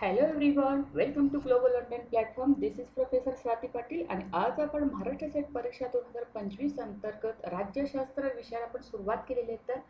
Hello everyone welcome to global online platform this is professor Swati Patil आणि आज आपण Maharashtra set परीक्षा दोन हजार पंचवीस अंतर्गत राज्यशास्त्र विषयाला आपण सुरुवात केलेली आहे. तर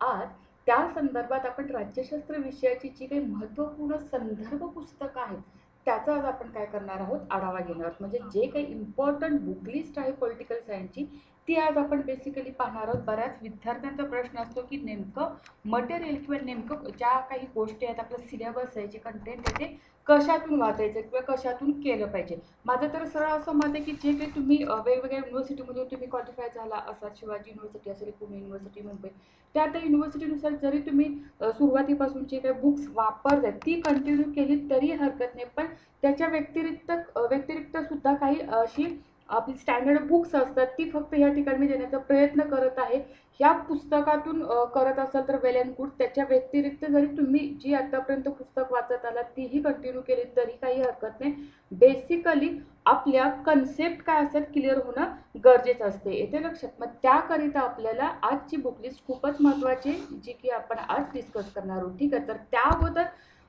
आज त्या संदर्भात आपण राज्यशास्त्र विषयाची जी काही महत्त्वपूर्ण संदर्भ पुस्तकं आहेत त्याचा आज आपण काय करणार आहोत आढावा घेणार आहोत. म्हणजे जे काही इम्पॉर्टंट बुक लिस्ट आहे पॉलिटिकल सायन्सची ती आज आपण बेसिकली पाहणार आहोत. बऱ्याच विद्यार्थ्यांचा प्रश्न असतो की नेमकं मटेरियल किंवा नेमकं ज्या काही गोष्टी आहेत आपलं सिलेबस आहे जे कंटेंट आहे ते कशातून वाचायचं किंवा कशातून केलं पाहिजे. माझं तर सरळ असं मत आहे की जे काही तुम्ही वेगवेगळ्या युनिव्हर्सिटीमधून तुम्ही क्वालिफाय झाला असा शिवाजी युनिव्हर्सिटी असेल पुणे युनिव्हर्सिटी मुंबई त्या त्या युनिव्हर्सिटीनुसार जरी तुम्ही सुरुवातीपासून जे काही बुक्स वापरतात ती कंटिन्यू केली तरी हरकत नाही. पण त्याच्या व्यतिरिक्त व्यतिरिक्त सुद्धा काही अशी आपली स्टँडर्ड बुक्स असतात ती फक्त ह्या ठिकाणी मी देण्याचा प्रयत्न करत आहे. ह्या पुस्तकातून करत असाल तर वेल अँड गुड त्याच्या व्यतिरिक्त जरी तुम्ही जी आतापर्यंत पुस्तक वाचत आलात तीही कंटिन्यू केली तरी काही हरकत नाही. बेसिकली आपल्या कन्सेप्ट काय असतात क्लिअर होणं गरजेचं असते. येते लक्षात? मग त्याकरिता आपल्याला आजची बुक लिस्ट खूपच महत्त्वाची आहे, जी की आपण आज डिस्कस करणार आहोत. ठीक आहे? तर त्या अगोदर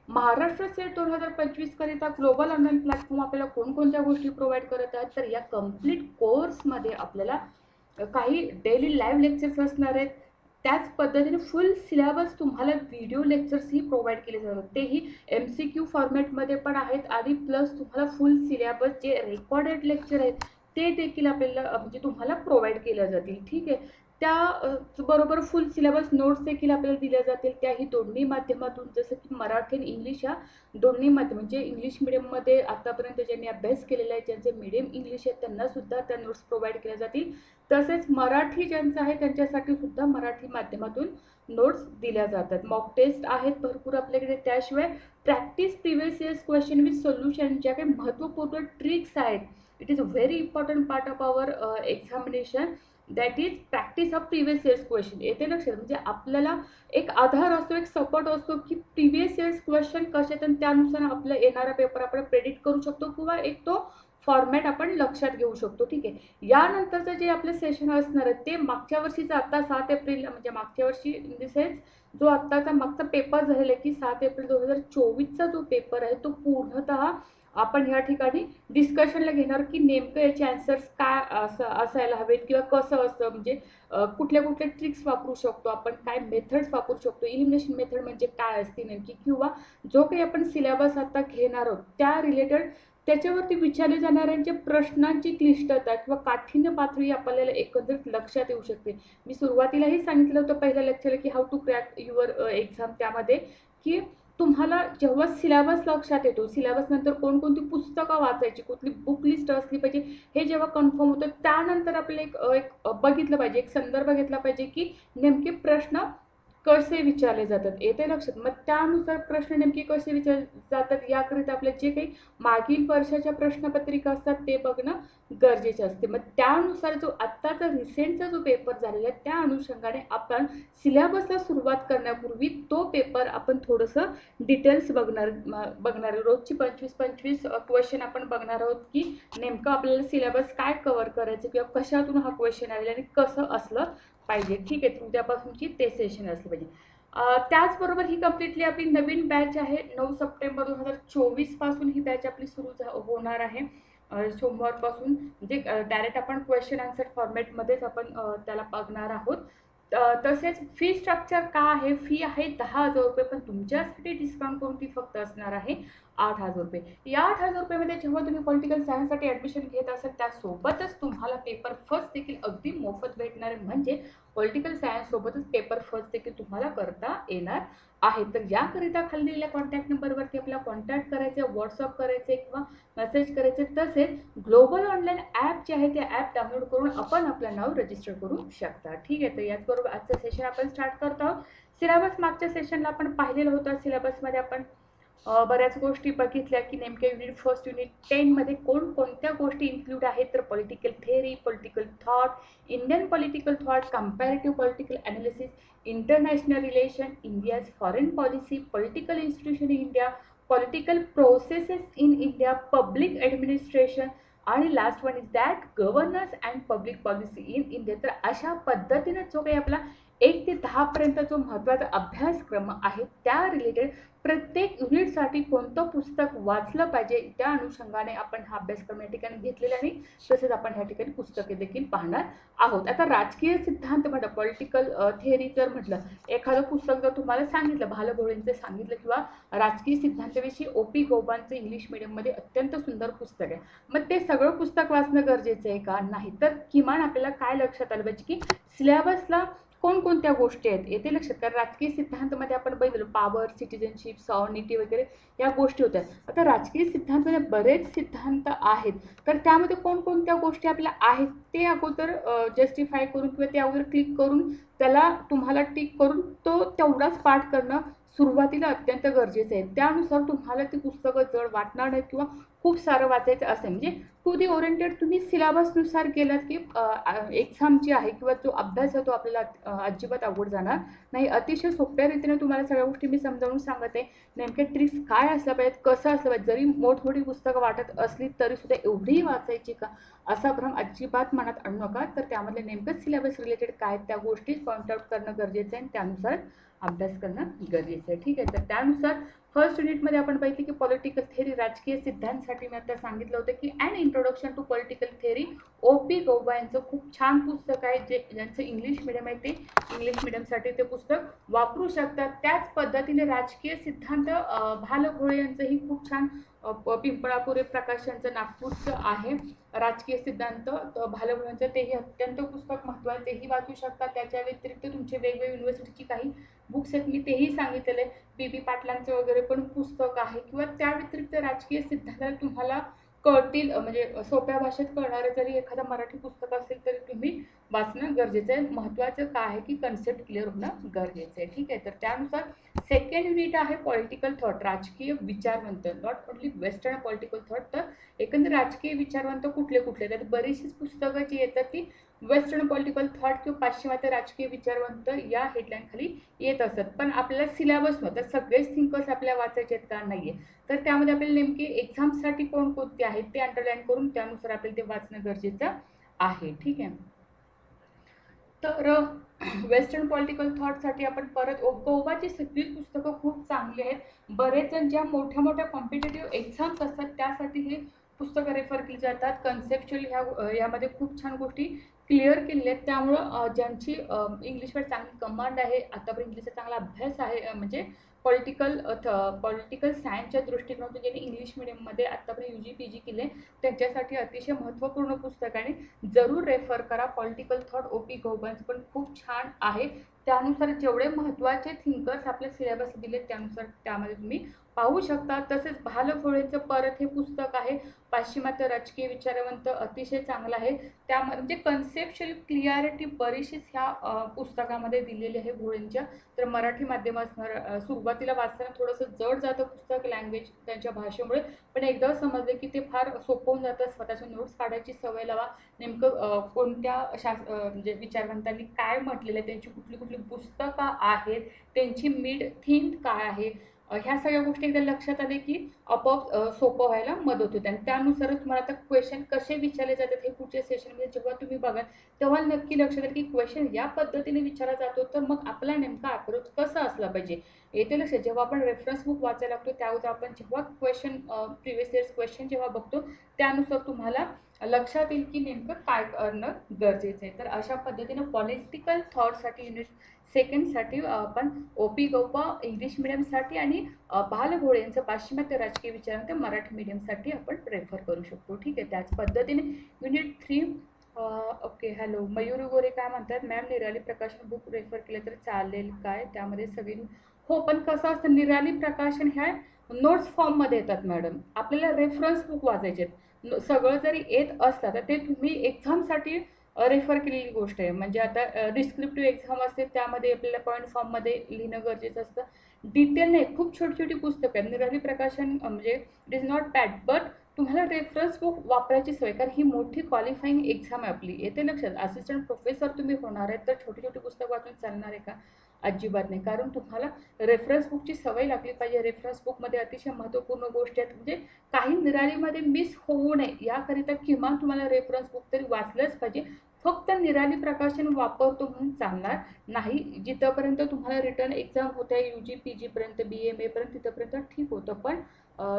महाराष्ट्र सेट दोन हजार पंचवीस करिता ग्लोबल ऑनलाईन प्लॅटफॉर्म आपल्याला कोणकोणत्या गोष्टी प्रोव्हाइड करत आहेत? तर या कंप्लीट कोर्समध्ये आपल्याला काही डेली लाईव्ह लेक्चर्स असणार आहेत. त्याच पद्धतीने फुल सिलेबस तुम्हाला व्हिडिओ लेक्चर्सही प्रोव्हाइड केले जातात. तेही एम सी क्यू फॉर्मॅटमध्ये पण आहेत आणि प्लस तुम्हाला फुल सिलेबस जे रेकॉर्डेड लेक्चर आहेत ते देखील आपल्याला म्हणजे तुम्हाला प्रोव्हाइड केल्या जातील. ठीक आहे? त्या बरोबर फुल सिलेबस नोट्स देखील आपल्याला दिल्या जातील. त्याही दोन्ही माध्यमातून जसं की मराठी आणि इंग्लिश या दोन्ही माध्यम म्हणजे इंग्लिश मिडियममध्ये आतापर्यंत ज्यांनी अभ्यास केलेला आहे ज्यांचे मिडियम इंग्लिश आहे त्यांनासुद्धा त्या नोट्स प्रोव्हाइड केल्या जातील. तसेच मराठी ज्यांचं आहे त्यांच्यासाठी सुद्धा मराठी माध्यमातून नोट्स दिल्या जातात. मॉक टेस्ट आहेत भरपूर आपल्याकडे. त्याशिवाय practice previous years question with solution ज्या काही महत्त्वपूर्ण ट्रिक्स आहेत it is very important part of our examination that is practice of previous years question येते लक्षात. म्हणजे आपल्याला एक आधार असतो एक सपोर्ट असतो की प्रिव्हियस इयर्स क्वेश्चन कसे आहेत आणि त्यानुसार आपला येणारा पेपर आपण प्रेडिक्ट करू शकतो किंवा एक तो फॉर्मॅट आपण लक्षात घेऊ शकतो. ठीक आहे? यानंतरचं जे आपलं सेशन असणार आहे ते मागच्या वर्षीचं आत्ता सात एप्रिल म्हणजे मागच्या वर्षी इन द सेन्स जो आत्ताचा मागचा पेपर झालेला आहे की सात एप्रिल दोन हजार चोवीसचा जो पेपर आहे तो पूर्णतः आपण ह्या ठिकाणी डिस्कशनला घेणार की नेमकं याचे आन्सर्स काय असं असायला हवेत किंवा कसं असतं? म्हणजे कुठल्या कुठल्या ट्रिक्स वापरू शकतो आपण? काय मेथड्स वापरू शकतो? इलिमिनेशन मेथड म्हणजे काय असते नेमकी? किंवा जो काही आपण सिलेबस आता घेणार आहोत त्या रिलेटेड त्याच्यावरती विचारले जाणाऱ्यांच्या प्रश्नांची क्लिष्टता किंवा काठिण्य पातळी आपल्याला एकंदरीत लक्षात येऊ शकते. मी सुरुवातीलाही सांगितलं होतं पहिल्या लेक्चरला की how to crack your exam त्यामध्ये की तुम्हाला जेव्हा सिलॅबस लक्षात येतो सिलॅबसनंतर कोणकोणती पुस्तकं वाचायची कुठली बुक लिस्ट असली पाहिजे हे जेव्हा कन्फर्म होतं त्यानंतर आपल्याला एक एक बघितलं पाहिजे एक संदर्भ घेतला पाहिजे की नेमके प्रश्न कसे विचारले जातात येते लक्षात. मग त्यानुसार प्रश्न नेमके कसे विचार जातात याकरिता आपल्या जे काही मागील वर्षाच्या प्रश्नपत्रिका असतात ते बघणं गरजेचे असते. मग त्यानुसार जो आत्ताचा रिसेंटचा जो पेपर झालेला आहे त्या अनुषंगाने आपण सिलेबसला सुरुवात करण्यापूर्वी तो पेपर आपण थोडंसं डिटेल्स बघणार बघणार. रोजची पंचवीस पंचवीस क्वेश्चन आपण बघणार आहोत की नेमकं आपल्याला सिलेबस काय कव्हर करायचं किंवा कशातून हा क्वेश्चन आलेला आणि कसं असलं पाहिजे. ठीक आहे उद्यापासूनची ते सेशन असली पाहिजे. त्याचबरोबर ही कम्प्लिटली आपली नवीन बॅच आहे. नऊ सप्टेंबर दोन हजार चोवीसपासून ही बॅच आपली सुरू झा- होणार आहे. सोमवारपासून म्हणजे डायरेक्ट आपण क्वेश्चन आन्सर फॉर्मॅटमध्येच आपण त्याला बघणार आहोत. तसेच फी स्ट्रक्चर का आहे? फी आहे दहा हजार रुपये पण तुमच्यासाठी डिस्काउंट करून ती फक्त असणार आहे? आठ हजार रुपये. या आठ हजार रुपयामध्ये जेव्हा तुम्ही पॉलिटिकल सायन्ससाठी ॲडमिशन घेत असाल त्यासोबतच तुम्हाला पेपर फर्स्ट देखील अगदी मोफत भेटणार आहे. म्हणजे पॉलिटिकल सायन्ससोबतच पेपर फर्स्ट देखील तुम्हाला करता येणार आहे. तर याकरिता खाली दिलेल्या कॉन्टॅक्ट नंबरवरती आपल्याला कॉन्टॅक्ट करायचे व्हॉट्सअप करायचे किंवा मेसेज करायचे. तसेच ग्लोबल ऑनलाईन ॲप जे आहे ते ॲप डाउनलोड करून आपण आपलं नाव रजिस्टर करू शकता. ठीक आहे तर याचबरोबर आजचं सेशन आपण स्टार्ट करत आहोत. सिलेबस मागच्या सेशनला आपण पाहिलेलं होतं. सिलेबसमध्ये आपण बऱ्याच गोष्टी बघितल्या की नेमक्या युनिट फर्स्ट युनिट टेनमध्ये कोणकोणत्या गोष्टी इन्क्लूड आहेत? तर political theory political thought Indian political thought comparative political analysis international relation India's foreign policy political institution in India political processes in India public administration आणि last one is that governance and public policy in India तर अशा पद्धतीनं जो काही आपला एक ते दहापर्यंत जो महत्त्वाचा अभ्यासक्रम आहे त्या रिलेटेड प्रत्येक युनिटसाठी कोणतं पुस्तक वाचलं पाहिजे त्या अनुषंगाने आपण हा अभ्यासक्रम या ठिकाणी घेतलेला आहे. तसेच आपण ह्या ठिकाणी पुस्तके देखील पाहणार आहोत. आता राजकीय सिद्धांत म्हटलं पॉलिटिकल थिअरी जर म्हटलं एखादं पुस्तक जर तुम्हाला सांगितलं भालभोळेंचं सांगितलं किंवा राजकीय सिद्धांताविषयी ओ पी गोबांचं इंग्लिश मिडियममध्ये अत्यंत सुंदर पुस्तक आहे. मग ते सगळं पुस्तक वाचणं गरजेचं आहे का? नाही तर किमान आपल्याला काय लक्षात आलं पाहिजे की सिलेबसला कोणकोणत्या गोष्टी आहेत? येते लक्षात कारण राजकीय सिद्धांतमध्ये आपण बघितलं पॉवर सिटिझनशिप सॉनिटी वगैरे या गोष्टी होत्या. आता राजकीय सिद्धांतमध्ये बरेच सिद्धांत आहेत. तर त्यामध्ये कोणकोणत्या गोष्टी आपल्या आहेत ते अगोदर जस्टिफाय करून किंवा ते अगोदर क्लिक करून त्याला तुम्हाला टिक करून तो तेवढाच पाठ करणं सुरुवातीला अत्यंत गरजेचं आहे. त्यानुसार तुम्हाला ती पुस्तकं जड वाटणार नाहीत किंवा खूप सारं वाचायचं असेल. म्हणजे टू दी ओरिएंटेड तुम्ही सिलेबसनुसार केलात की एक्झाम जी आहे किंवा जो अभ्यास आहे तो आपल्याला अजिबात अवघड जाणार नाही. अतिशय सोप्या रीतीने तुम्हाला सगळ्या गोष्टी मी समजावून सांगत. आहे नेमक्या ट्रिक्स काय असल्या पाहिजेत कसं असलं पाहिजे जरी मोठमोठी पुस्तकं वाटत असली तरी सुद्धा एवढीही वाचायची का? असा भ्रम अजिबात मनात आणू नका. तर त्यामधले नेमकं सिलेबस रिलेटेड काय त्या गोष्टी पॉईंट आउट करणं गरजेचं आहे. आणि त्यानुसार अभ्यास करणं गरजेचं आहे. ठीक आहे तर त्यानुसार फर्स्ट युनिटमध्ये आपण पाहिलं की पॉलिटिकल थेअरी राजकीय सिद्धांतसाठी मी आता सांगितलं होतं की and introduction to political theory O P Gauba यांचं खूप छान पुस्तक आहे जे ज्यांचं इंग्लिश मिडियम आहे ते इंग्लिश मिडियमसाठी ते पुस्तक वापरू शकतात. त्याच पद्धतीने राजकीय सिद्धांत अं, भाल घोळे यांचंही खूप छान पिंपळापुरे प्रकाश यांचं नागपूरचं आहे. राजकीय सिद्धांत त- तेही अत्यंत पुस्तक महत्त्वाचं तेही वाचू शकता. त्याच्या व्यतिरिक्त तुमचे वेगवेगळे युनिव्हर्सिटीची काही बुक्स आहेत. मी तेही सांगितलेले. बी बी पाटलांचं वगैरे पण पुस्तक आहे. किंवा त्या व्यतिरिक्त राजकीय सिद्धांताला तुम्हाला कळतील म्हणजे सोप्या भाषेत कळणारं जरी एखादं मराठी पुस्तक असेल तरी तुम्ही वाचणं गरजेचं आहे. महत्त्वाचं काय आहे की कन्सेप्ट क्लिअर होणं गरजेचं आहे. ठीक आहे? तर त्यानुसार सेकंड युनिट आहे पॉलिटिकल थॉट राजकीय विचारवंत. Not only western political thought तर एकंदर राजकीय विचारवंत कुठले कुठले तर बरीचशीच पुस्तकं जी येतात ती वेस्टर्न पॉलिटिकल थॉट किंवा पाश्चिमात्य राजकीय विचारवंत या हेडलाईन खाली येत असतात पण आपल्याला सिलेबसमध्ये सगळेच थिंकर्स आपल्याला वाचायचे आहेत का? नाही आहे तर त्यामध्ये आपल्याला नेमके एक्झामसाठी कोणकोणते आहेत ते अंडरलाईन करून त्यानुसार आपल्याला ते वाचणं गरजेचं आहे. ठीक आहे? तर वेस्टर्न पॉलिटिकल थॉटसाठी आपण परत ओ- गोवाची सगळी पुस्तकं खूप चांगली आहेत. बरेच जण ज्या मोठ्या मोठ्या कॉम्पिटेटिव्ह एक्झाम्स असतात त्यासाठी हे पुस्तकं रेफर केली जातात. कन्सेप्च्युअल ह्या यामध्ये खूप छान गोष्टी क्लिअर केलेले आहेत. त्यामुळं ज्यांची इंग्लिशवर चांगली कमांड आहे आतापर्यंत इंग्लिशचा चांगला अभ्यास आहे म्हणजे पॉलिटिकल थ पॉलिटिकल सायन्सच्या दृष्टिकोनातून ज्यांनी इंग्लिश मिडियममध्ये आत्तापर्यंत यू जी पी जी केले त्यांच्यासाठी अतिशय महत्त्वपूर्ण पुस्तक आणि जरूर रेफर करा. पॉलिटिकल थॉट ओ पी गोबन्स पण खूप छान आहे. त्यानुसार जेवढे महत्त्वाचे थिंकर्स आपले सिलेबस दिले त्यानुसार त्यामध्ये तुम्ही पाहू शकता. तसेच भालफोळेचं परत हे पुस्तक आहे. पाश्चिमात्य राजकीय विचारवंत अतिशय चांगलं आहे. त्यामध्ये म्हणजे कन्सेप्शल क्लिअरिटी बरीचशीच ह्या पुस्तकामध्ये दिलेली आहे भोळेंच्या. तर मराठी माध्यम सुरुवातीला वाचताना थोडंसं जड जातं पुस्तक लँग्वेज त्यांच्या भाषेमुळे. पण एकदा समजलं की ते फार सोपं जातं. स्वतःच्या नोट्स काढायची सवय लावा. नेमकं कोणत्या शास म्हणजे विचारवंतांनी काय म्हटलेलं आहे? त्यांची कुठली कुठली पुस्तकं आहेत? त्यांची मिड थीम काय आहे? ह्या सगळ्या गोष्टी एकदा लक्षात आले की आपोआप सोपं व्हायला मदत होते. आणि त्यानुसारच तुम्हाला आता क्वेश्चन कसे विचारले जातात हे पुढच्या सेशनमध्ये जेव्हा तुम्ही बघाल तेव्हा नक्की लक्षात येईल की क्वेश्चन या पद्धतीने विचारला जातो. तर मग आपला नेमका अप्रोच कसा असला पाहिजे? येते लक्षात. जेव्हा आपण रेफरन्स बुक वाचायला लागतो त्यावर आपण जेव्हा क्वेश्चन प्रिव्हियस इयर्स क्वेश्चन जेव्हा बघतो त्यानुसार तुम्हाला लक्षात येईल की नेमकं काय करणं गरजेचं आहे. तर अशा पद्धतीनं पॉलिटिकल थॉटसाठी युनिट सेकंडसाठी आपण ओ पी गौपा इंग्लिश मिडियमसाठी आणि अ, बालघोळे यांचं पाश्चिमात्य राजकीय विचारांत मराठी मिडियमसाठी आपण रेफर करू शकतो. ठीक आहे त्याच पद्धतीने unit three okay hello Mayur Gore काय म्हणतात? मॅम निराली प्रकाशन बुक रेफर केलं तर चालेल काय? त्यामध्ये सगळी हो पण कसं असतं निराली प्रकाशन ह्या नोट्स फॉर्ममध्ये येतात मॅडम आपल्याला रेफरन्स बुक वाचायचे आहेत. सगळं जरी येत असलं तर ते तुम्ही एक्झामसाठी रेफर केलेली गोष्ट आहे. म्हणजे आता डिस्क्रिप्टिव्ह एक्झाम असते त्यामध्ये आपल्याला पॉईंट फॉर्ममध्ये लिहिणं गरजेचं असतं. डिटेल नाही खूप छोटी छोटी पुस्तकं आहेत. निराली प्रकाशन म्हणजे it is not bad but तुम्हाला रेफरन्स बुक वापरायची सवय कारण ही मोठी क्वालिफाईंग एक्झाम आहे आपली. येते लक्षात. असिस्टंट प्रोफेसर तुम्ही होणार आहेत तर छोटी छोटी पुस्तक वाचून चालणार आहे का? अजिबात नाही. कारण तुम्हाला रेफरन्स बुकची सवय लागली पाहिजे. रेफरन्स बुकमध्ये अतिशय महत्त्वपूर्ण गोष्टी आहेत. म्हणजे काही निरालीमध्ये मिस होऊ नये. याकरिता किमान तुम्हाला रेफरन्स बुक तरी वाचलंच पाहिजे. फक्त निराली प्रकाशन वापरतो म्हणून चालणार नाही. जिथंपर्यंत तुम्हाला रिटर्न एक्झाम होत्या यू जी पी जीपर्यंत बी एम एपर्यंत तिथंपर्यंत ठीक होतं. पण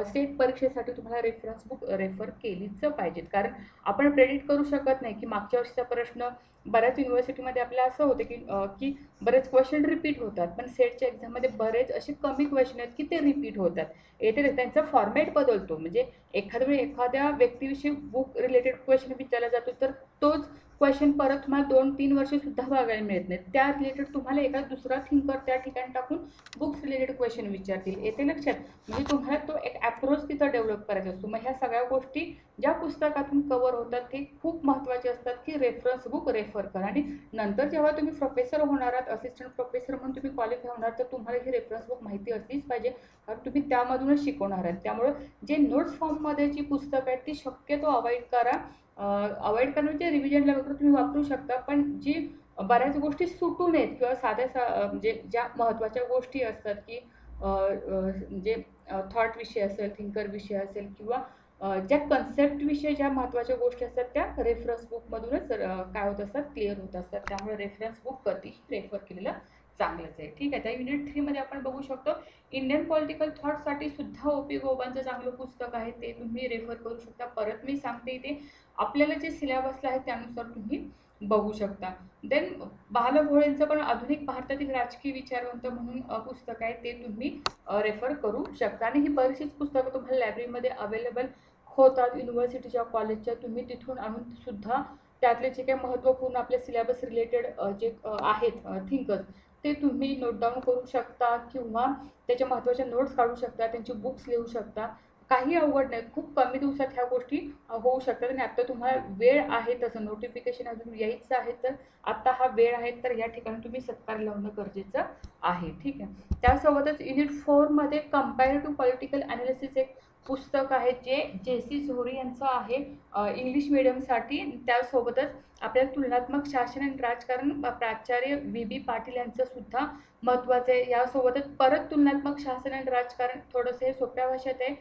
स्टेट परीक्षेसाठी तुम्हाला रेफरन्स बुक रेफर केलीच पाहिजेत. कारण आपण प्रेडिट करू शकत नाही की मागच्या वर्षीचा प्रश्न बऱ्याच युनिव्हर्सिटीमध्ये आपल्याला असं होतं की की बरेच क्वेश्चन रिपीट होतात. पण सेटच्या एक्झाममध्ये बरेच असे कमी क्वेश्चन आहेत की ते रिपीट होतात. येथे त्यांचा फॉर्मॅट बदलतो. म्हणजे एखाद्या वेळी एखाद्या व्यक्तीविषयी बुक रिलेटेड क्वेश्चन विचारला जातो तर तोच क्वेश्चन परत तुम्हाला दोन तीन वर्षसुद्धा बघायला मिळत नाही. त्या रिलेटेड तुम्हाला एखादा दुसरा थिंकर त्या ठिकाणी टाकून बुक्स रिलेटेड क्वेश्चन विचारतील. येते लक्षात म्हणजे तुम्हाला तो एक ॲप्रोच तिथं डेव्हलप करायचा असतो. मग ह्या सगळ्या गोष्टी ज्या पुस्तकातून कवर होतात ते खूप महत्त्वाचे असतात की रेफरन्स बुक रेफर करा. आणि नंतर जेव्हा तुम्ही प्रोफेसर होणार आहात असिस्टंट प्रोफेसर म्हणून तुम्ही क्वालिफाय होणार तर तुम्हाला ही रेफरन्स बुक माहिती असलीच पाहिजे. कारण तुम्ही त्यामधूनच शिकवणार आहात. त्यामुळं जे नोट्स फॉर्ममध्ये जी पुस्तकं आहेत ती शक्यतो अवॉइड करा. अवॉइड करणं म्हणजे रिव्हिजनला वगैरे तुम्ही वापरू शकता. पण जी बऱ्याच गोष्टी सुटू नयेत किंवा साध्या सा म्हणजे ज्या महत्त्वाच्या गोष्टी असतात की म्हणजे थॉट विषय असेल थिंकर विषय असेल किंवा ज्या कन्सेप्ट विषय ज्या महत्त्वाच्या गोष्टी असतात त्या रेफरन्स बुकमधूनच काय होत असतात क्लिअर होत असतात. त्यामुळे रेफरन्स बुक कधीही रेफर केलेलं चांगलंच आहे. ठीक आहे त्या युनिट थ्रीमध्ये आपण बघू शकतो इंडियन पॉलिटिकल थॉटसाठी सुद्धा ओपी गोबांचं चांगलं पुस्तक आहे. ते तुम्ही रेफर करू शकता. परत मी सांगते इथे आपल्याला जे सिलेबसला आहे त्यानुसार तुम्ही बघू शकता. देन बालभोळेंचं पण आधुनिक भारतातील राजकीय विचारवंत म्हणून पुस्तक आहे. ते तुम्ही रेफर करू शकता. आणि ही बरीचशीच पुस्तकं तुम्हाला लायब्ररीमध्ये अवेलेबल होतात. युनिव्हर्सिटीच्या कॉलेजच्या तुम्ही तिथून आणून सुद्धा त्यातले जे काही महत्त्वपूर्ण आपले सिलेबस रिलेटेड जे आहेत थिंकर्स ते तुम्ही नोट डाऊन करू शकता किंवा त्याच्या महत्त्वाच्या नोट्स काढू शकता त्यांची बुक्स लिहू शकता. काही अवघड नाही. खूप कमी दिवसात ह्या गोष्टी होऊ शकतात आणि आत्ता तुम्हाला वेळ आहे तसं. नोटिफिकेशन अजून यायचं आहे तर आत्ता हा वेळ आहे तर या ठिकाणी तुम्ही सत्कार लावणं गरजेचं आहे. ठीक आहे. त्यासोबतच युनिट फोरमध्ये कम्पॅरेटिव्ह पॉलिटिकल अनालिसिस एक पुस्तक आहे जे जे सी झोरी यांचं आहे. इंग्लिश मिडियमसाठी त्यासोबतच आपल्या तुलनात्मक शासन आणि राजकारण प्राचार्य व्ही. बी. पाटील यांचं सुद्धा महत्त्वाचं आहे. यासोबतच परत तुलनात्मक शासन आणि राजकारण थोडंसं हे सोप्या भाषेत आहे.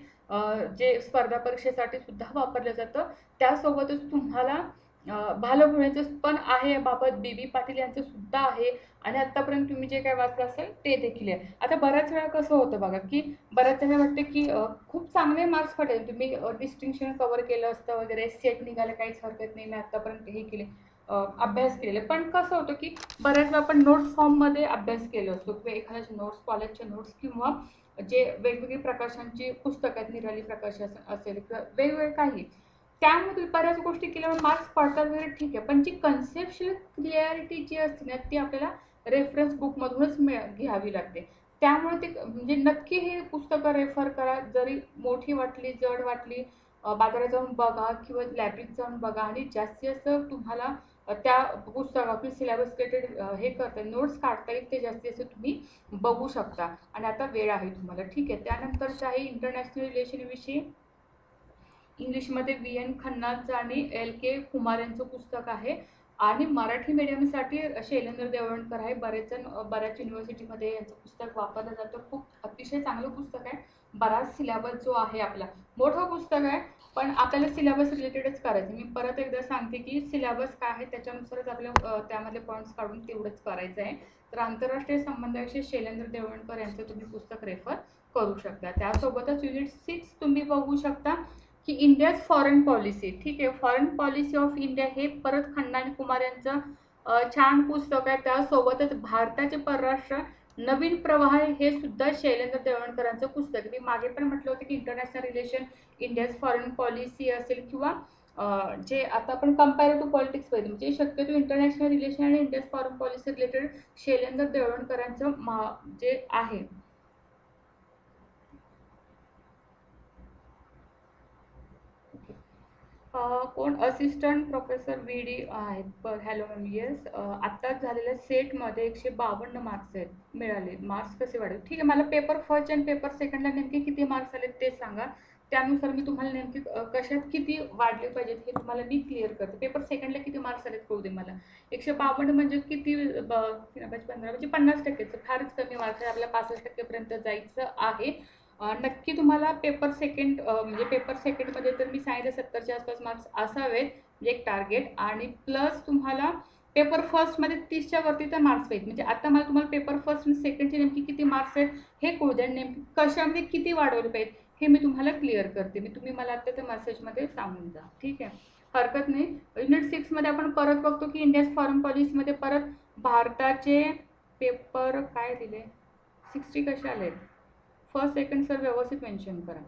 जे स्पर्धा परीक्षेसाठी सुद्धा वापरलं जातं. त्यासोबतच तुम्हाला भालभुळेचं पण आहे बाबत बी बी पाटील यांचं सुद्धा आहे. आणि आत्तापर्यंत तुम्ही जे काय वाचलं असेल ते देखील आहे. आता बऱ्याच वेळा कसं होतं बघा की बऱ्याच वेळा वाटतं की खूप चांगले मार्क्स पडेल. तुम्ही डिस्टिंक्शन कवर केलं असतं वगैरे. सेट निघालं काहीच हरकत नाही. मी आत्तापर्यंत हे केले. अभ्यास केलेले. पण कसं होतं की बऱ्याच वेळा आपण नोट्स फॉर्ममध्ये अभ्यास केलो असतो. किंवा एखाद्याचे नोट्स कॉलेजचे नोट्स किंवा जे वेगवेगळी प्रकाशांची पुस्तकं आहेत निराली प्रकाश असेल किंवा वेगवेगळे काही. त्यामुळे बऱ्याच गोष्टी केल्यामुळे मार्क्स पडतात वगैरे ठीक आहे. पण जी कन्सेप्शल क्लिअरिटी जी असते ना ती आपल्याला रेफरन्स बुकमधूनच मिळ घ्यावी लागते. त्यामुळे ते म्हणजे नक्की हे पुस्तकं रेफर करा. जरी मोठी वाटली जड वाटली बाजारात जाऊन बघा किंवा लायब्ररीत जाऊन बघा आणि जास्तीत जास्त तुम्हाला त्या पुस्तकातून सिलेबस रिलेटेड हे करता नोट्स काढता येईल ते जास्तीत जास्त तुम्ही बघू शकता. आणि आता वेळ आहे तुम्हाला. ठीक आहे. त्यानंतरचं आहे इंटरनॅशनल रिलेशनविषयी इंग्लिशमध्ये व्ही एन खन्नाचं आणि एल के कुमार यांचं पुस्तक आहे. आणि मराठी मीडियमसाठी शैलेंद्र देवळणकर आहे. बरेच जण बऱ्याच युनिव्हर्सिटीमध्ये यांचं पुस्तक वापरलं जातं. खूप अतिशय चांगलं पुस्तक आहे. बराच सिलेबस जो आहे आपला. मोठं पुस्तक आहे पण आपल्याला सिलेबस रिलेटेडच करायचं. मी परत एकदा सांगते की सिलेबस काय आहे त्याच्यानुसारच आपल्या त्यामधले पॉईंट्स काढून तेवढंच करायचं आहे. तर आंतरराष्ट्रीय संबंधाविषयी शैलेंद्र देवळणकर यांचं तुम्ही पुस्तक रेफर करू शकता. त्यासोबतच युनिट सिक्स तुम्ही बघू शकता. की इंडियाज फॉरेन पॉलिसी ठीक आहे फॉरेन पॉलिसी ऑफ इंडिया हे परत खंडानी कुमार यांचं छान पुस्तक आहे. त्यासोबतच भारताचे परराष्ट्र नवीन प्रवाह हे सुद्धा शैलेंद्र देवणकरांचं पुस्तक मी मागे पण म्हटलं होतं की international relation India's foreign policy असेल किंवा जे आता आपण कम्पॅरेटिव्ह पॉलिटिक्स पाहिजे म्हणजे शक्यतो इंटरनॅशनल रिलेशन आणि India's foreign policy related Shailendra देवळणकरांचं मा जे आहे. कोण असिस्टंट प्रोफेसर व्ही डी आहेत. हॅलो मॅम येस आत्ताच झालेल्या सेटमध्ये एकशे बावन्न मार्क्स आहेत मिळाले. मार्क्स कसे वाढले? ठीक आहे मला पेपर फर्स्ट अँड पेपर सेकंडला नेमके किती मार्क्स आले ते सांगा. त्यानुसार मी तुम्हाला नेमके कशात किती वाढले पाहिजेत हे तुम्हाला मी क्लिअर करते. पेपर सेकंडला किती मार्क्स आलेत कळू दे मला. एकशे बावन्न म्हणजे किती पंधरा म्हणजे पन्नास टक्केचं फारच कमी मार्क्स आहे. आपल्याला पासष्ट टक्केपर्यंत जायचं आहे. नक्की तुम्हाला पेपर सेकंड म्हणजे पेपर सेकंडमध्ये तर मी सांगितलं सत्तरच्या आसपास मार्क्स असावेत म्हणजे एक टार्गेट. आणि प्लस तुम्हाला पेपर फर्स्टमध्ये तीसच्या वरती तर मार्क्स पाहिजे म्हणजे आता मला तुम्हाला पेपर फर्स्ट आणि सेकंडचे नेमकी किती मार्क्स आहेत हे कळू द्या. नेमकी कशामध्ये किती वाढवले पाहिजे हे मी तुम्हाला क्लिअर करते. मी तुम्ही मला आता त्या मेसेजमध्ये सांगून जा. ठीक आहे? हरकत नाही. युनिट सिक्समध्ये आपण परत बघतो की इंडियाज फॉरेन पॉलिसीमध्ये परत भारताचे पेपर काय दिले? सिक्स्टी कसे आले आहेत फर्स्ट सेकंड सर व्यवस्थित मेन्शन करा.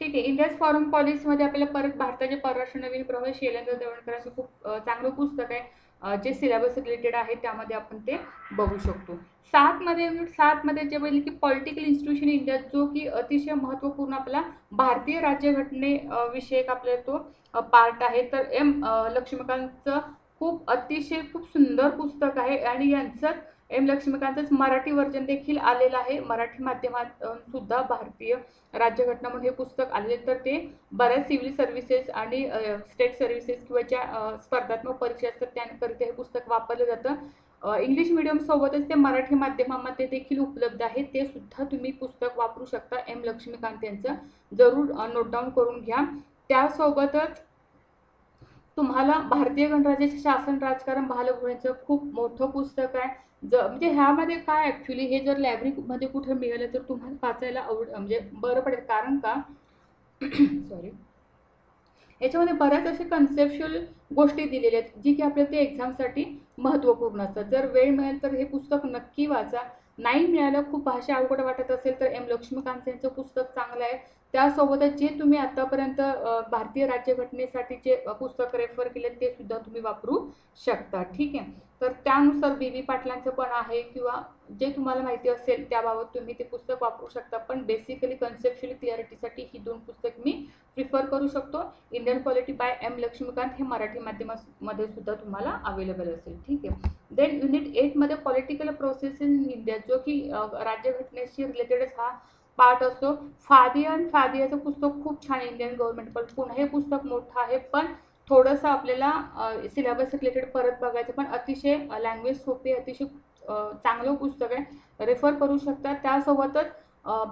ठीक आहे. इंडियाज फॉरेन पॉलिसीमध्ये आपल्याला परत भारताचे परराष्ट्र नवीन प्रवेश शैलेंद्र देवणकरांचं खूप चांगलं पुस्तक आहे. जे सिलेबस रिलेटेड आहे त्यामध्ये आपण ते बघू शकतो. सातमध्ये सातमध्ये जे बोलले की पॉलिटिकल इन्स्टिट्यूशन इंडिया जो की अतिशय महत्त्वपूर्ण आपला भारतीय राज्यघटने विषयक आपला तो पार्ट आहे. तर एम लक्ष्मीकांतचं खूप अतिशय खूप सुंदर पुस्तक आहे. आणि यांचं एम लक्ष्मीकांतच मराठी वर्जन देखील आलेलं आहे. मराठी माध्यमात सुद्धा भारतीय राज्यघटना म्हणून हे पुस्तक आलेले तर ते बऱ्याच सिव्हिल सर्व्हिसेस आणि स्टेट सर्व्हिसेस किंवा ज्या स्पर्धात्मक परीक्षा असतात त्यांकरिता हे पुस्तक वापरलं जातं. इंग्लिश मीडियम सोबतच ते मराठी माध्यमामध्ये देखील उपलब्ध आहे. ते सुद्धा तुम्ही पुस्तक वापरू शकता. एम लक्ष्मीकांत यांचं. जरूर नोट डाऊन करून घ्या. त्यासोबतच तुम्हाला भारतीय गणराज्याचे शासन राजकारण भालभुणेचं खूप मोठं पुस्तक आहे. ज म्हणजे ह्यामध्ये काय ॲक्च्युली हे जर लायब्ररीमध्ये कुठे मिळालं तर तुम्हाला वाचायला आवड म्हणजे बरं पडेल. कारण का? सॉरी याच्यामध्ये बऱ्याच असे कन्सेप्च्युअल गोष्टी दिलेल्या आहेत जी की आपल्या ते एक्झामसाठी महत्त्वपूर्ण असतात. जर वेळ मिळेल तर हे पुस्तक नक्की वाचा. नाही मिळालं खूप भाषा अवघड वाटत असेल तर एम लक्ष्मीकांत यांचं पुस्तक चांगलं आहे. त्यासोबतच जे तुम्ही आतापर्यंत भारतीय राज्यघटनेसाठी जे पुस्तक रेफर केले ते सुद्धा तुम्ही वापरू शकता. ठीक आहे? तर त्यानुसार बी. बी. पाटलांचं पण आहे किंवा जे तुम्हाला माहिती असेल त्याबाबत तुम्ही ते पुस्तक वापरू शकता. पण बेसिकली कन्सेप्च्युअली क्लिअरिटीसाठी ही दोन पुस्तक मी प्रिफर करू शकतो. Indian polity by M Laxmikant हे मराठी माध्यमामध्ये सुद्धा तुम्हाला अवेलेबल असेल. ठीक आहे? देन युनिट एटमध्ये पॉलिटिकल प्रोसेस इन इंडिया जो की राज्यघटनेशी रिलेटेडच हा पार्ट असतो. फादिया आणि फादियाचं पुस्तक खूप छान इंडियन गव्हर्नमेंट पण पुन्हा हे पुस्तक मोठं आहे पण थोडंसं आपल्याला सिलेबस रिलेटेड परत बघायचं पण अतिशय लँग्वेज सोपी अतिशय चांगलं पुस्तक आहे. रेफर करू शकता. त्यासोबतच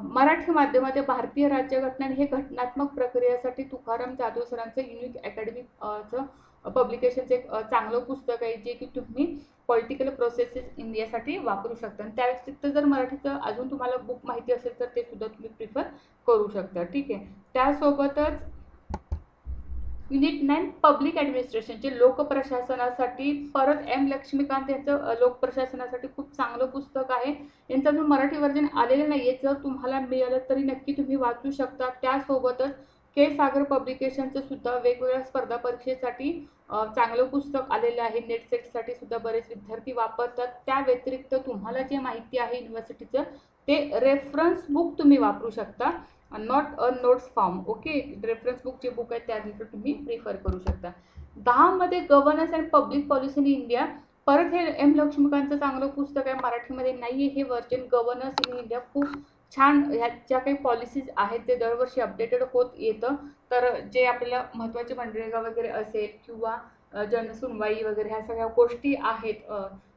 मराठी माध्यमामध्ये भारतीय राज्यघटना आणि हे घटनात्मक प्रक्रियेसाठी तुकाराम जाधव सरांचं युनिक अकॅडमिकचं पब्लिकेशनचं एक चांगलं पुस्तक आहे जे की तुम्ही पॉलिटिकल प्रोसेसेस इंडियासाठी वापरू शकता. आणि त्या व्यतिरिक्त जर मराठीचं अजून तुम्हाला बुक माहिती असेल तर ते सुद्धा तुम्ही प्रिफर करू शकता. ठीक आहे? त्यासोबतच युनिट नाईन पब्लिक ॲडमिनिस्ट्रेशन जे लोकप्रशासनासाठी परत एम लक्ष्मीकांत यांचं लोकप्रशासनासाठी खूप चांगलं पुस्तक आहे. यांचं अजून मराठी वर्जन आलेलं नाही आहे जर तुम्हाला मिळालं तरी नक्की तुम्ही वाचू शकता. त्यासोबतच के सागर पब्लिकेशनचं सुद्धा वेगवेगळ्या स्पर्धा परीक्षेसाठी चांगलं पुस्तक आलेलं आहे. नेट सेटसाठी सुद्धा बरेच विद्यार्थी वापरतात. त्या व्यतिरिक्त तुम्हाला जे माहिती आहे युनिव्हर्सिटीचं ते रेफरन्स बुक तुम्ही वापरू शकता. Not a notes form okay reference book जे बुक आहे त्या तुम्ही प्रिफर करू शकता. दहामध्ये governance and public policy in India परत हे एम लक्ष्मीकांतचं चांगलं पुस्तक आहे. मराठीमध्ये नाही आहे हे व्हर्जन गव्हर्नन्स इन इंडिया खूप छान ह्या ज्या काही पॉलिसीज आहेत ते दरवर्षी अपडेटेड होत येतं. तर जे आपल्याला महत्त्वाचे मनरेगा वगैरे असेल किंवा जनसुनवाई वगैरे ह्या सगळ्या गोष्टी आहेत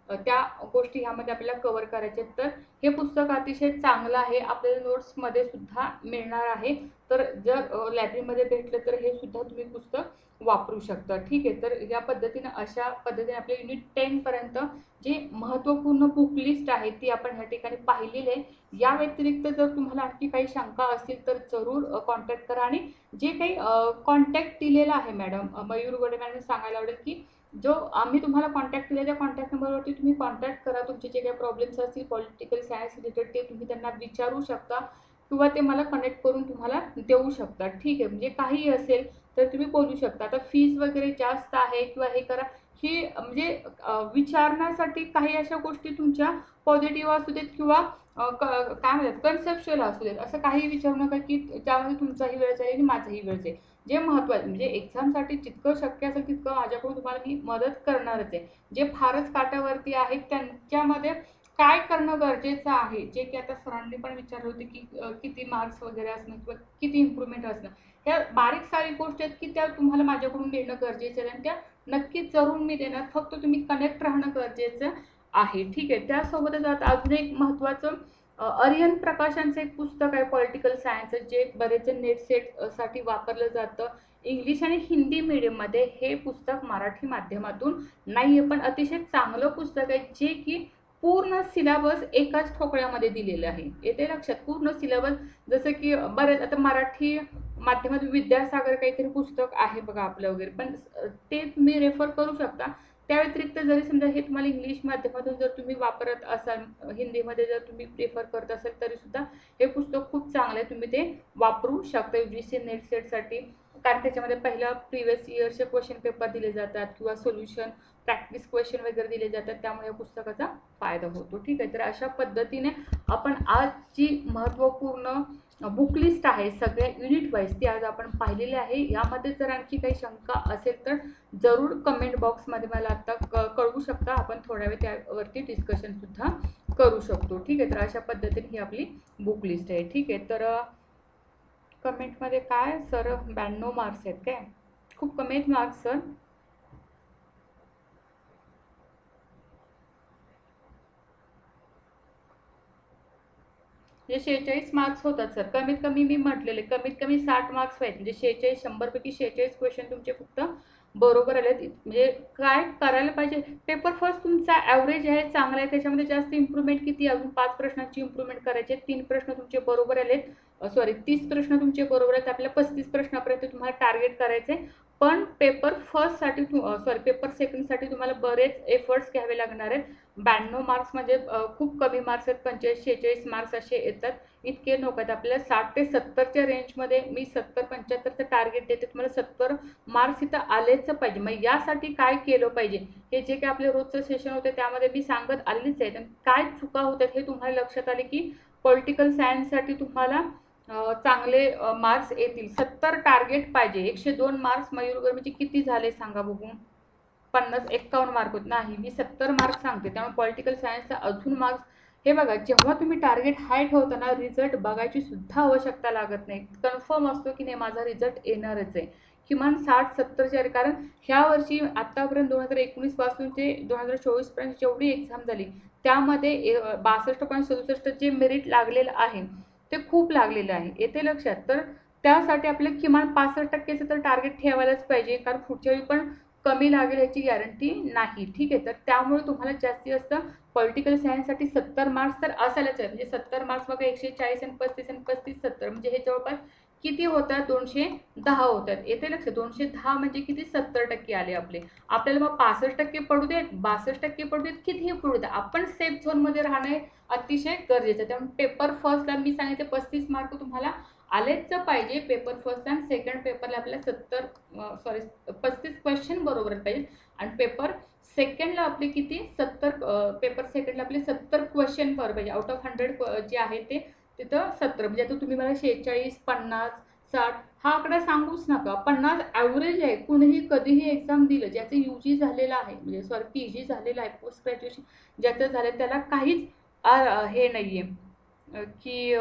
त्या गोष्टी ह्यामध्ये आपल्याला कवर करायच्या आहेत. तर हे पुस्तक अतिशय चांगलं आहे. आपल्याला नोट्समध्ये सुद्धा मिळणार आहे. तर जर लायब्ररीमध्ये भेटलं तर हे सुद्धा तुम्ही पुस्तक वापरू शकता. ठीक आहे. तर या पद्धतीनं अशा पद्धतीने आपल्या युनिट टेनपर्यंत जे महत्त्वपूर्ण बुक लिस्ट आहे ती आपण ह्या ठिकाणी पाहिलेली आहे. या व्यतिरिक्त जर तुम्हाला आणखी काही शंका असतील तर जरूर कॉन्टॅक्ट करा. आणि जे काही कॉन्टॅक्ट दिलेला आहे मॅडम मयूर गोडे मॅडम सांगायला आवडेल की जो आम्ही तुम्हाला कॉन्टॅक्ट केला त्या कॉन्टॅक्ट नंबरवरती तुम्ही कॉन्टॅक्ट करा. तुमचे जे काही प्रॉब्लेम्स असतील पॉलिटिकल सायन्स रिलेटेड ते तुम्ही त्यांना विचारू शकता किंवा ते मला कनेक्ट करून तुम्हाला देऊ शकता. ठीक आहे. म्हणजे काही असेल तर तुम्ही बोलू शकता. आता फीज वगैरे जास्त आहे किंवा हे करा. ही म्हणजे विचारण्यासाठी काही अशा गोष्टी तुमच्या पॉझिटिव्ह असू देत किंवा क- काय म्हणतात कन्सेप्च्युअल असू देत. असं काही विचारू नका की त्यामध्ये तुमचाही वेळ जाईल आणि माझाही वेळ जाईल जे महत्त्वाचं म्हणजे एक्झामसाठी जितकं शक्य असेल तितकं माझ्याकडून तुम्हाला मी मदत करणारच आहे. जे फारच काटावरती आहेत त्यांच्यामध्ये काय करणं गरजेचं आहे? जे की आता सरांनी पण विचारलं होते की किती मार्क्स वगैरे असणं किंवा किती इम्प्रूव्हमेंट असणं. ह्या बारीक सारी गोष्टी आहेत की त्या तुम्हाला माझ्याकडून देणं गरजेचं आहे आणि त्या नक्कीच जरूर मी देणार. फक्त तुम्ही कनेक्ट राहणं गरजेचं आहे. ठीक आहे. त्यासोबतच आता अजून एक महत्त्वाचं अ, अरियन प्रकाशांचं एक पुस्तक आहे पॉलिटिकल सायन्स जे बरेचसे नेट सेटसाठी वापरलं जातं. इंग्लिश आणि हिंदी मीडियममध्ये हे पुस्तक मराठी माध्यमातून नाही आहे पण अतिशय चांगलं पुस्तक आहे जे की पूर्ण सिलेबस एकाच ठोकळ्यामध्ये दिलेलं आहे. येते लक्षात? पूर्ण सिलेबस जसं की बरेच आता मराठी माध्यमात विद्यासागर काहीतरी पुस्तक आहे बघा आपलं वगैरे पण ते तुम्ही रेफर करू शकता. त्या व्यतिरिक्त जरी समजा हे तुम्हाला इंग्लिश माध्यमातून जर तुम्ही वापरत असाल हिंदीमध्ये जर तुम्ही प्रेफर करत असाल तरीसुद्धा हे पुस्तक खूप चांगलं आहे. तुम्ही ते वापरू शकता. यू जी सी नेट सेटसाठी कारण त्याच्यामध्ये पहिला प्रिव्हियस इयरचे क्वेश्चन पेपर दिले जातात किंवा सोल्युशन प्रॅक्टिस क्वेश्चन वगैरे दिले जातात. त्यामुळे या पुस्तकाचा फायदा होतो. ठीक आहे. तर अशा पद्धतीने आपण आज जी महत्त्वपूर्ण बुक लिस्ट आहे सगळ्या युनिट वाईज ती आज आपण पाहिलेली आहे. यामध्ये जर आणखी काही शंका असेल तर जरूर कमेंट बॉक्समध्ये मला आत्ता क कळवू शकता. आपण थोड्या वेळ त्यावरती डिस्कशनसुद्धा करू शकतो. ठीक आहे? तर अशा पद्धतीने ही आपली बुक लिस्ट आहे. ठीक आहे? तर कमेंटमध्ये काय? सर ब्याण्णव मार्क्स आहेत काय? खूप कमी आहेत मार्क्स सर. म्हणजे शेहेचाळीस मार्क्स होतात सर कमीत कमी मी म्हटलेले कमीत कमी साठ मार्क्स आहेत म्हणजे शेहेचाळीस शंभरपैकी शेहेचाळीस क्वेश्चन तुमचे फक्त बरोबर आले म्हणजे काय करायला पाहिजे? पेपर फर्स्ट तुमचा ॲव्हरेज आहे चांगला आहे. त्याच्यामध्ये जास्त इम्प्रूव्हमेंट किती? अजून पाच प्रश्नांची इम्प्रूव्हमेंट करायची तीन प्रश्न तुमचे बरोबर आलेत. सॉरी तीस प्रश्न तुमचे बरोबर आहेत. आपल्या पस्तीस प्रश्नापर्यंत तुम्हाला टार्गेट करायचे पण पेपर फर्स्टसाठी सॉरी पेपर सेकंडसाठी तुम्हाला बरेच एफर्ट्स घ्यावे लागणार आहेत. ब्याण्णव मार्क्स म्हणजे खूप कमी मार्क्स आहेत. पंचेचाळीस शेहेचाळीस मार्क्स असे येतात. इतके नको आहेत. आपल्याला साठ ते सत्तरच्या रेंजमध्ये मी सत्तर पंच्याहत्तरचं टार्गेट देते. तुम्हाला सत्तर मार्क्स इथं आलेच पाहिजे. मग यासाठी काय केलं पाहिजे? हे जे काही आपले रोजचं सेशन होते त्यामध्ये मी सांगत आलेलीच आहे. आणि काय चुका होतात हे तुम्हाला लक्षात आले की पॉलिटिकल सायन्ससाठी तुम्हाला चांगले मार्क्स येतील. सत्तर टार्गेट पाहिजे. एकशे दोन मार्क्स मयूरगर्मीचे किती झाले सांगा बघू. पन्नास एक्कावन्न मार्क होत. नाही मी सत्तर मार्क्स सांगते. त्यामुळे पॉलिटिकल सायन्सचा अजून मार्क्स हे बघा जेव्हा तुम्ही टार्गेट हाय ठेवताना रिझल्ट बघायची सुद्धा आवश्यकता लागत नाही. कन्फर्म असतो की नाही माझा रिझल्ट येणारच आहे. किमान साठ सत्तरच्या कारण ह्या वर्षी आत्तापर्यंत दोन हजार एकोणीसपासून ते दोन हजार चोवीसपर्यंत जेवढी एक्झाम झाली त्यामध्ये बासष्ट पॉईंट सदुसष्ट जे मेरिट लागलेलं आहे. ते खूप लागलेलं आहे. येते लक्षात. तर त्यासाठी आपलं किमान पासष्ट टक्केचं तर टार्गेट ठेवायलाच पाहिजे. कारण पुढच्या वेळी पण कमी लागेल याची गॅरंटी नाही. ठीक आहे? तर त्यामुळे तुम्हाला जास्तीत जास्त पॉलिटिकल सायन्ससाठी सत्तर मार्क्स तर असायलाच आहे म्हणजे सत्तर मार्क्स बघा एकशे चाळीस आणि पस्तीस आणि पस्तीस सत्तर. म्हणजे हे जवळपास किती होतात? दोनशे दहा होतात. येते लक्ष. दोनशे दहा म्हणजे किती? सत्तर टक्के आले आपले. आपल्याला मग पासष्ट टक्के पडू देत बासष्ट टक्के पडू देत कितीही पडू देत. आपण सेफ झोनमध्ये राहणे अतिशय गरजेचं आहे. त्यामुळे पेपर फर्स्टला मी सांगितले पस्तीस मार्क तुम्हाला आलेच पाहिजे. पेपर फर्स्ट आणि सेकंड पेपरला आपल्याला सत्तर सॉरी पस्तीस क्वेश्चन बरोबर पाहिजे. आणि पेपर सेकंडला आपले किती? सत्तर पेपर सेकंडला आपले सत्तर क्वेश्चन बरोबर पाहिजे. आउट ऑफ हंड्रेड जे आहे ते तिथं सत्तर म्हणजे आता तुम्ही मला शेहेचाळीस पन्नास साठ हा आकडा सांगूच नका. पन्नास ॲव्हरेज आहे. कुणीही कधीही एक्झाम दिलं ज्याचं यू जी झालेलं आहे म्हणजे सॉरी पी जी झालेलं आहे पोस्ट ग्रॅज्युएशन ज्याचं झालं त्याला काहीच हे नाही आहे की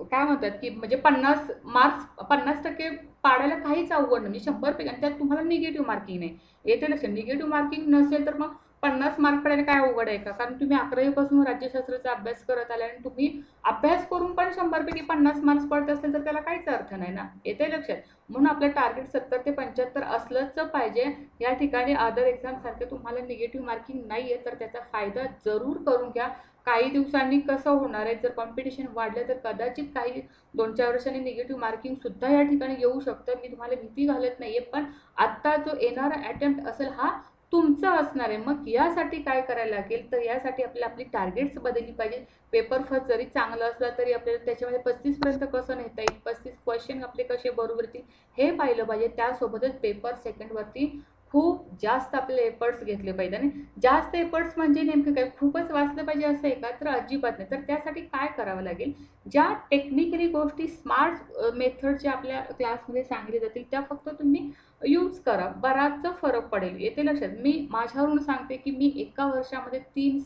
काय म्हणतात की म्हणजे पन्नास मार्क्स पन्नास टक्के पाडायला काहीच अवघड नाही. म्हणजे शंभरपैकी आणि त्यात तुम्हाला निगेटिव्ह मार्किंग नाही. येते लक्षात निगेटिव्ह मार्किंग नसेल तर मग पन्नास मार्क पडायला काय अवघड आहे का? कारण तुम्ही अकरावीपासून राज्यशास्त्राचा अभ्यास करत आला आणि तुम्ही अभ्यास करून पण शंभरपैकी पन्नास मार्क्स पडत असेल तर त्याला काहीच अर्थ नाही ना? येते लक्षात. म्हणून आपलं टार्गेट सत्तर ते पंच्याहत्तर असलंच पाहिजे. या ठिकाणी अदर एक्झामसारखे तुम्हाला निगेटिव्ह मार्किंग नाही आहे तर त्याचा फायदा जरूर करून घ्या. काही दिवसांनी कसं होणार आहे? जर कॉम्पिटिशन वाढलं तर कदाचित काही दोन चार वर्षांनी निगेटिव्ह मार्किंगसुद्धा या ठिकाणी येऊ शकतं. मी तुम्हाला भीती घालत नाही आहे पण आत्ता जो येणारा अटेम्प्ट असेल हा तुमचं असणार आहे. मग यासाठी काय करायला लागेल? तर यासाठी आपल्याला आपली टार्गेट्स बदलली पाहिजे. पेपर फर्स्ट जरी चांगला असला तरी आपल्याला त्याच्यामध्ये पस्तीसपर्यंत कसं नेता येईल? पस्तीस क्वेश्चन आपले कसे बरोबर येतील? हे पाहिलं पाहिजे. त्यासोबतच पेपर सेकंडवरती खूप जास्त आपले एफर्ट्स घेतले पाहिजे. आणि जास्त एफर्ट्स म्हणजे नेमकं काय? खूपच वाचलं पाहिजे असं आहे का तर अजिबात नाही. तर त्यासाठी काय करावं लागेल? ज्या टेक्निकली गोष्टी स्मार्ट मेथडच्या आपल्या क्लासमध्ये सांगितल्या जातील त्या फक्त तुम्ही यूज करा. बराचसा फरक पडेल. येते लक्षात? मी माझ्यावरून सांगते की मी एका वर्षामध्ये तीन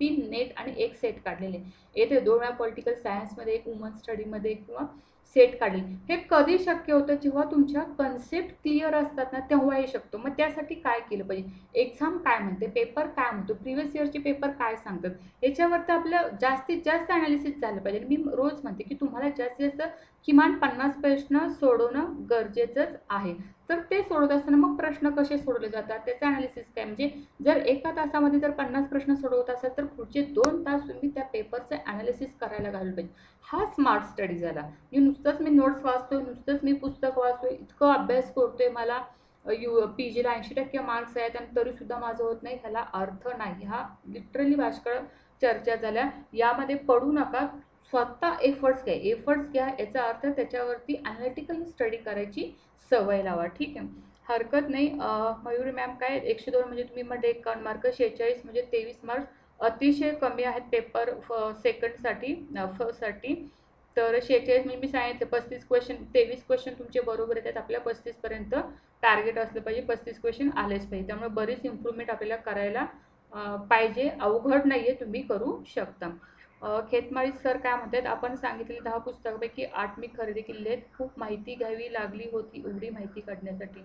तीन नेट आणि एक सेट काढलेले. येते दोन वेळा पॉलिटिकल सायन्समध्ये एक वुमन स्टडीमध्ये किंवा सेट काढेल. हे कधी शक्य होतं जेव्हा तुमच्या कन्सेप्ट क्लिअर असतात ना तेव्हा हे शकतो. मग त्यासाठी काय केलं पाहिजे? एक्झाम काय म्हणते? पेपर काय म्हणतो? प्रिव्हियस इयरचे पेपर काय सांगतात? याच्यावर तर आपलं जास्तीत जास्त ॲनालिसिस झालं पाहिजे. मी रोज म्हणते की तुम्हाला जास्तीत जास्त किमान पन्नास प्रश्न सोडवणं गरजेचंच आहे. तर ते सोडवत असताना मग प्रश्न कसे सोडवले जातात? त्याचं अनालिसिस काय? म्हणजे जर एका तासामध्ये जर पन्नास प्रश्न सोडवत असाल तर पुढचे दोन तास तुम्ही त्या पेपरचं अनालिसिस करायला घालू पाहिजे. हा स्मार्ट स्टडी झाला. मी नुसतंच मी नोट्स वाचतोय नुसतंच मी पुस्तक वाचतोय इतकं अभ्यास करतोय मला. यू पी जीला ऐंशी टक्के मार्क्स आहेत आणि तरीसुद्धा माझं होत नाही. ह्याला अर्थ नाही. हा लिटरली भाषकळ चर्चा झाल्या. यामध्ये पडू नका. स्वतः एफर्ट्स घ्या. एफर्ट्स घ्या याचा अर्थ त्याच्यावरती अनालिटिकली स्टडी करायची सवय लावा. ठीक आहे? हरकत नाही. अं, मयुरी मॅम काय एकशे दोन म्हणजे तुम्ही मध्ये एकावन्न मार्क शेहेचाळीस म्हणजे तेवीस मार्क्स अतिशय कमी आहेत पेपर फ सेकंडसाठी फर्स्टसाठी तर शेहेचाळीस म्हणजे मी सांगितलं पस्तीस क्वेश्चन तेवीस क्वेश्चन तुमचे बरोबर येतात. आपल्या पस्तीसपर्यंत टार्गेट असलं पाहिजे. पस्तीस क्वेश्चन आलेच पाहिजे. त्यामुळे बरीच इम्प्रूव्हमेंट आपल्याला करायला पाहिजे. अवघड नाही आहे तुम्ही करू शकता. खेतमाळी सर काय म्हणतात आपण सांगितलेली दहा पुस्तकापैकी आठ मी खरेदी केलेली आहेत. खूप माहिती घ्यावी लागली होती एवढी माहिती काढण्यासाठी.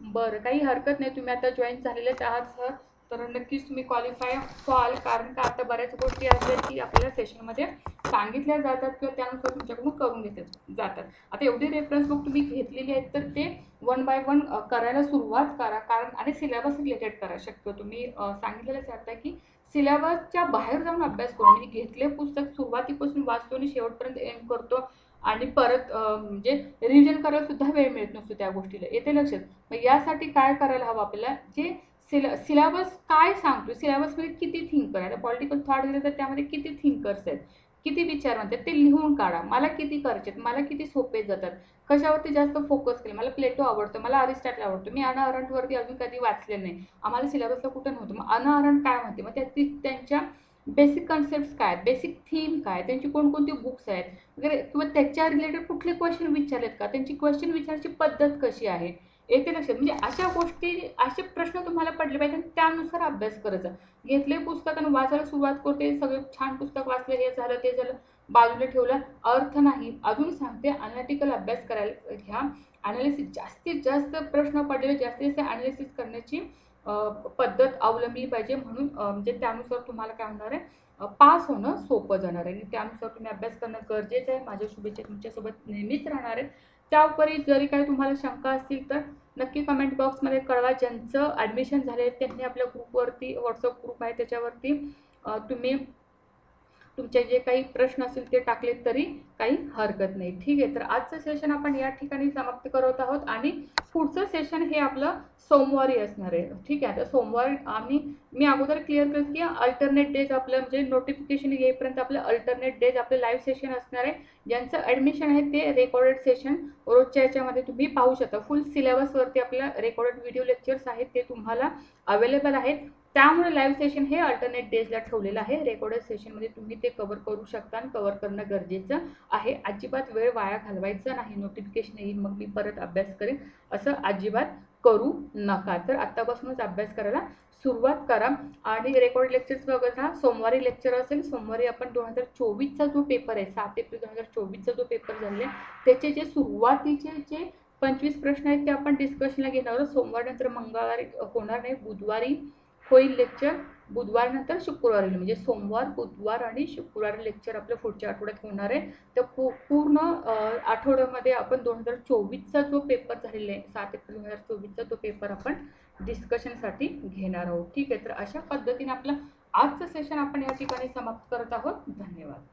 बरं काही हरकत नाही. तुम्ही आता जॉईन झालेलेच आहात सर. तर नक्कीच तुम्ही क्वालिफाय व्हाल कारण का आता बऱ्याच गोष्टी अशा आहेत की आपल्याला सेशनमध्ये सांगितल्या जातात किंवा त्यानुसार तुमच्याकडून करून घेतात जातात. आता एवढी रेफरन्स बुक तुम्ही घेतलेली आहेत तर ते वन बाय वन करायला सुरुवात करा. कारण आणि सिलेबस रिलेटेड करा. शक्य तुम्ही सांगितलेलंच आता की सिलेबसच्या बाहेर जाऊन अभ्यास करू म्हणजे घेतले पुस्तक सुरुवातीपासून वाचतो आणि शेवटपर्यंत एम करतो आणि परत म्हणजे रिव्हिजन करायला सुद्धा वेळ मिळत नसतो त्या गोष्टीला. येते लक्षात. मग यासाठी काय करायला हवं आपल्याला? जे सिला सिलेबस काय सांगतो सिलेबसमध्ये किती थिंकर आहे पॉलिटिकल थॉट दिले तर त्यामध्ये किती थिंकर्स आहेत? किती विचार म्हणतात ते लिहून काढा. मला किती करायचे आहेत? मला किती सोपे जातात? कशावरती जास्त फोकस केलं? मला प्लेटो आवडतो मला अरिस्टॅटल आवडतं. मी अना अरंटवरती अजून कधी वाचले नाही. आम्हाला सिलेबसला कुठं नव्हतं. मग अना अरंट काय म्हणते? मग त्या ती त्यांच्या बेसिक कन्सेप्ट काय आहेत? बेसिक थीम काय त्यांची कोणकोणती बुक्स आहेत? वगैरे किंवा त्याच्या रिलेटेड कुठले क्वेश्चन विचारलेत का? त्यांची क्वेश्चन विचारायची पद्धत कशी आहे? येते लक्षात. म्हणजे अशा गोष्टी असे प्रश्न तुम्हाला पडले पाहिजे आणि त्यानुसार अभ्यास करायचा. घेतले पुस्तक आणि वाचायला सुरुवात करते. सगळे छान पुस्तक वाचले हे झालं ते झालं. बाजूला ठेवलं. अर्थ नाही. अजून सांगते अनालिटिकल अभ्यास करायला घ्या. अनालिसिस जास्तीत जास्त प्रश्न पडलेले जास्तीत जास्त अनालिसिस करण्याची पद्धत अवलंबली पाहिजे. म्हणून म्हणजे त्यानुसार तुम्हाला काय होणार आहे? पास होणं सोपं जाणार आहे. आणि त्यानुसार तुम्ही अभ्यास करणं गरजेचं आहे. माझ्या शुभेच्छा तुमच्यासोबत नेहमीच राहणार आहेत. त्याउपरी जरी काही तुम्हाला शंका असतील तर नक्की कमेंट बॉक्समध्ये कळवा. ज्यांचं ॲडमिशन झाले आहे त्यांनी आपल्या ग्रुपवरती व्हॉट्सअप ग्रुप आहे त्याच्यावरती तुम्ही तुमचे जे काही प्रश्न असतील ते टाकलेत तरी काही हरकत नाही. ठीक आहे तर आजचं सेशन आपण या ठिकाणी समाप्त करत आहोत आणि पुढचं सेशन हे आपलं सोमवारी असणार आहे. ठीक आहे आता सोमवारी आम्ही मी अगोदर क्लिअर करत की अल्टरनेट डेज आपलं म्हणजे नोटिफिकेशन येईपर्यंत आपलं अल्टरनेट डेज आपलं लाईव्ह सेशन असणार आहे. ज्यांचं ॲडमिशन आहे ते रेकॉर्डेड सेशन रोजच्या याच्यामध्ये तुम्ही पाहू शकता. फुल सिलेबसवरती आपल्या रेकॉर्डेड व्हिडिओ लेक्चर्स आहेत ते तुम्हाला अवेलेबल आहेत. त्यामुळे लाईव्ह सेशन हे अल्टरनेट डेजला ठेवलेलं आहे. रेकॉर्डेड सेशनमध्ये तुम्ही ते कवर करू शकता आणि कवर करणं गरजेचं आहे. अजिबात वेळ वाया घालवायचा नाही. नोटिफिकेशन येईल मग मी परत अभ्यास करेन. असं अजिबात करू नका. तर आत्तापासूनच अभ्यास करायला सुरुवात करा. आणि रेकॉर्ड लेक्चर्स बघा सोमवारी लेक्चर असेल सोमवारी आपण दोन हजार चोवीसचा जो पेपर आहे सात एप्रिल दोन हजार चोवीसचा जो पेपर झालेला आहे त्याचे जे सुरुवातीचे जे पंचवीस प्रश्न आहेत ते आपण डिस्कशनला घेणार आहोत. सोमवारनंतर मंगळवारी होणार नाही बुधवारी होईल लेक्चर बुधवारनंतर शुक्रवारी येईल म्हणजे सोमवार बुधवार आणि शुक्रवारी लेक्चर आपलं पुढच्या आठवड्यात होणार आहे. तर पू पूर्ण आठवड्यामध्ये आपण दोन हजार चोवीसचा जो पेपर झालेला आहे सात एप्रिल दोन हजार चोवीसचा तो पेपर आपण डिस्कशनसाठी घेणार आहोत. ठीक आहे? तर अशा पद्धतीने आपलं आजचं सेशन आपण या ठिकाणी समाप्त करत आहोत. धन्यवाद.